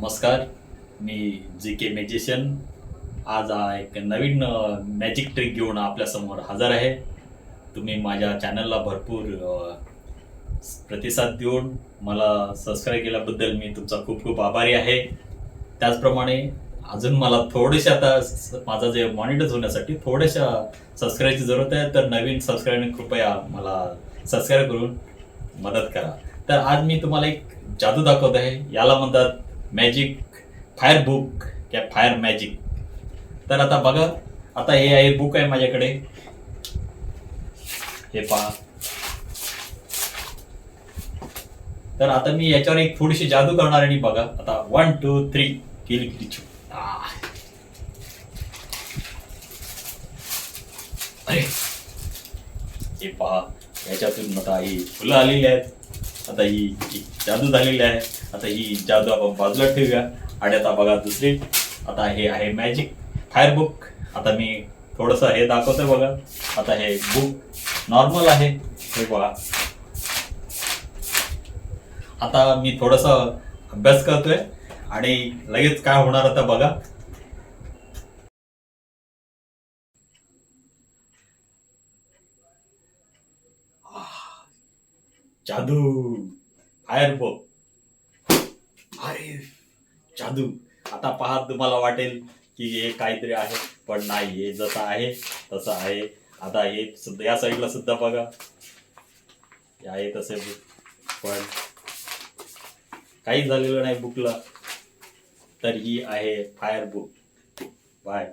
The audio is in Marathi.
नमस्कार मी जी के मॅजिशियन आज हा एक नवीन मॅजिक ट्रिक घेऊन आपल्यासमोर हजर आहे. तुम्ही माझ्या चॅनलला भरपूर प्रतिसाद देऊन मला सबस्क्राईब केल्याबद्दल मी तुमचा खूप खूप आभारी आहे. त्याचप्रमाणे अजून मला थोडेसे आता स- माझं जे मॉनिटर होण्यासाठी थोड्याशा सबस्क्राईबची जरूरत आहे तर नवीन सबस्क्राईब कृपया मला सबस्क्राईब करून मदत करा. तर आज मी तुम्हाला एक जादू दाखवत आहे. याला म्हणतात मॅजिक फायर बुक किंवा फायर मॅजिक तर आता बघा आता हे आहे बुक आहे माझ्याकडे. हे पहा. तर आता मी याच्यावर एक थोडीशी जादू करणार आणि बघा आता वन टू थ्री किल किचू अरे. हे पहा याच्यातून आता ही फुलं आलेली आहेत. आता ही जादू झालेली आहे. आता ही जादू आपण बाजूला ठेवूया. आणि आता बघा दुसरी. आता हे आहे मॅजिक फायर बुक आता मी थोडस हे दाखवतोय बघा. आता हे बुक नॉर्मल आहे. हे बघा. आता मी थोडस अभ्यास करतोय. आणि लगेच काय होणार आता बघा. जादू. फायर बुक अरे जादू. आता पहा तुम्हाला वाटेल की हे काहीतरी आहे पण नाही हे जसं आहे तसं आहे. आता हे सुद्धा या साईडला सुद्धा बघा. हे आहे तसे बुक पण काही झालेलं नाही बुकला तर ही आहे फायर बुक बाय